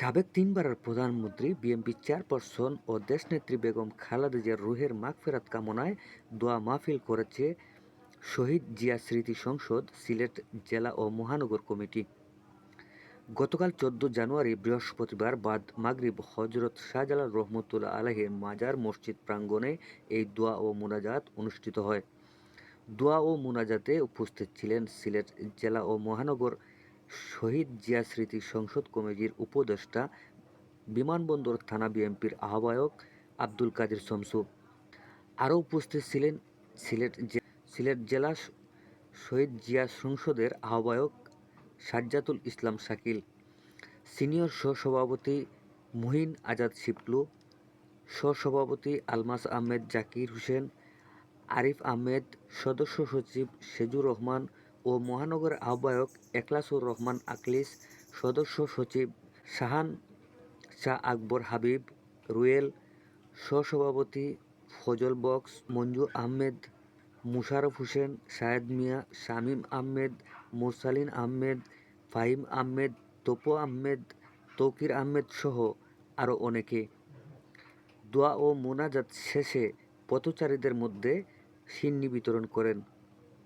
সাবেক তিনবারের প্রধানমন্ত্রী, বিএনপি চেয়ারপারসন ও দেশনেত্রী বেগম খালেদা জিয়ার রুহের মাগফেরাত কামনায় দোয়া মাহফিল করেছে শহীদ জিয়া স্মৃতি সংসদ, সিলেট জেলা ও মহানগর কমিটি। গতকাল চোদ্দ জানুয়ারি, বৃহস্পতিবার বাদ মাগরিব হজরত শাহজালাল রহমতুল্লাহ আলহের মাজার মসজিদ প্রাঙ্গণে এই দোয়া ও মোনাজাত অনুষ্ঠিত হয়। দোয়া ও মোনাজাতে উপস্থিত ছিলেন সিলেট জেলা ও মহানগর শহীদ জিয়া স্মৃতি সংসদ কমিটির উপদেষ্টা, বিমানবন্দর থানা বিএনপির আহ্বায়ক আব্দুল কাদের শমসু। আরও উপস্থিত ছিলেন সিলেট সিলেট জেলা শহীদ জিয়া সংসদের আহ্বায়ক সাজ্জাতুল ইসলাম শাকিল, সিনিয়র সহসভাপতি মুহিন আজাদ শিপলু, সহসভাপতি আলমাস আহমেদ জাকির হোসেন, আরিফ আহমেদ, সদস্য সচিব সেজুর রহমান ও মহানগর আহ্বায়ক একলাসুর রহমান আকলিস, সদস্য সচিব শাহান শাহ আকবর হাবিব, রুয়েল সহসভাপতি ফজল বক্স, মঞ্জু আহমেদ, মুশারফ হোসেন শাহেদ মিয়া, শামীম আহমেদ, মুরসালিন আহমেদ, ফাহিম আহমেদ, তোপো আহমেদ, তৌকির আহমেদ সহ আরও অনেকে। দোয়া ও মোনাজাত শেষে পথচারীদের মধ্যে সিন্নি বিতরণ করেন।